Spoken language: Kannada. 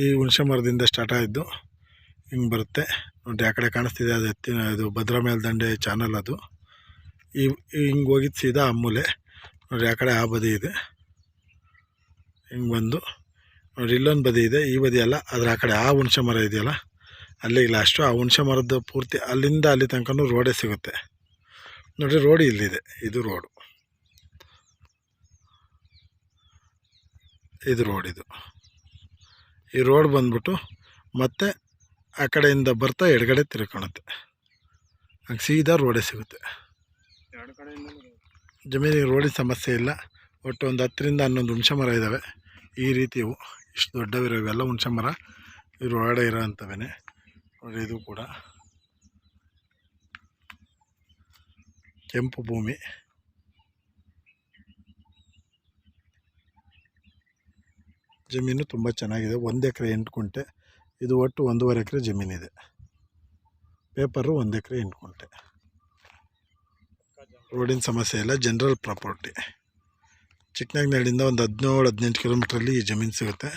ಈ ಹುಣಸೆ ಮರದಿಂದ ಸ್ಟಾರ್ಟ್ ಆಯಿತು ಹಿಂಗೆ ಬರುತ್ತೆ. ನೋಡಿ, ಆ ಕಡೆ ಕಾಣಿಸ್ತಿದೆ, ಅದು ಎತ್ತಿನ ಇದು ಭದ್ರಾ ಮೇಲ್ದಂಡೆ ಚಾನಲ್ ಅದು. ಈ ಹಿಂಗೆ ಹೋಗಿದ್ದು ಸೀದಾ ಆ ಮೂಲೆ ನೋಡಿ, ಆ ಕಡೆ ಆ ಬದಿ ಇದೆ. ಹಿಂಗೆ ಬಂದು, ನೋಡಿ, ಇಲ್ಲೊಂದು ಬದಿ ಇದೆ, ಈ ಬದಿ ಅಲ್ಲ, ಆದರೆ ಆ ಕಡೆ ಆ ಹುಣಸೆ ಮರ ಇದೆಯಲ್ಲ ಅಲ್ಲಿಗೆ ಲಾಸ್ಟು ಆ ಹುಣಸೆ ಮರದ ಪೂರ್ತಿ ಅಲ್ಲಿಂದ ಅಲ್ಲಿ ತನಕನೂ ರೋಡೇ ಸಿಗುತ್ತೆ. ನೋಡಿ ರೋಡ್ ಇಲ್ಲಿದೆ, ಇದು ರೋಡು ಇದು ರೋಡ್ ಇದು. ಈ ರೋಡ್ ಬಂದ್ಬಿಟ್ಟು ಮತ್ತೆ ಆ ಕಡೆಯಿಂದ ಬರ್ತಾ ಎಡಗಡೆ ತಿರ್ಕೊಳುತ್ತೆ ಹಂಗೆ ಸೀದಾ ರೋಡೇ ಸಿಗುತ್ತೆ. ಜಮೀನಿಗೆ ರೋಡಿನ ಸಮಸ್ಯೆ ಇಲ್ಲ. ಒಟ್ಟು ಒಂದು ಹತ್ತರಿಂದ ಹನ್ನೊಂದು ಹುಣಸೆ ಮರ ಇದ್ದಾವೆ ಈ ರೀತಿ ಇಷ್ಟು ದೊಡ್ಡವಿರೋ ಇವೆಲ್ಲ ಹುಣಸೆ ಮರ. ಇವ್ರ ಒಳಗಡೆ ಇರೋ ಅಂಥವೇ ಇದು ಕೂಡ ಕೆಂಪು ಭೂಮಿ. ಜಮೀನು ತುಂಬ ಚೆನ್ನಾಗಿದೆ. ಒಂದು ಎಕರೆ ಎಂಟು ಕುಂಟೆ. ಇದು ಒಟ್ಟು ಒಂದೂವರೆ ಎಕರೆ ಜಮೀನಿದೆ. ಪೇಪರು ಒಂದು ಎಕರೆ ಎಂಟು ಕುಂಟೆ. ರೋಡಿನ ಸಮಸ್ಯೆ ಇಲ್ಲ. General property. ಚಿಕ್ಕನಾಗ್ನಹಳ್ಳಿಯಿಂದ ಒಂದು ಹದಿನೇಳು ಹದಿನೆಂಟು ಕಿಲೋಮೀಟ್ರಲ್ಲಿ ಈ ಜಮೀನು ಸಿಗುತ್ತೆ.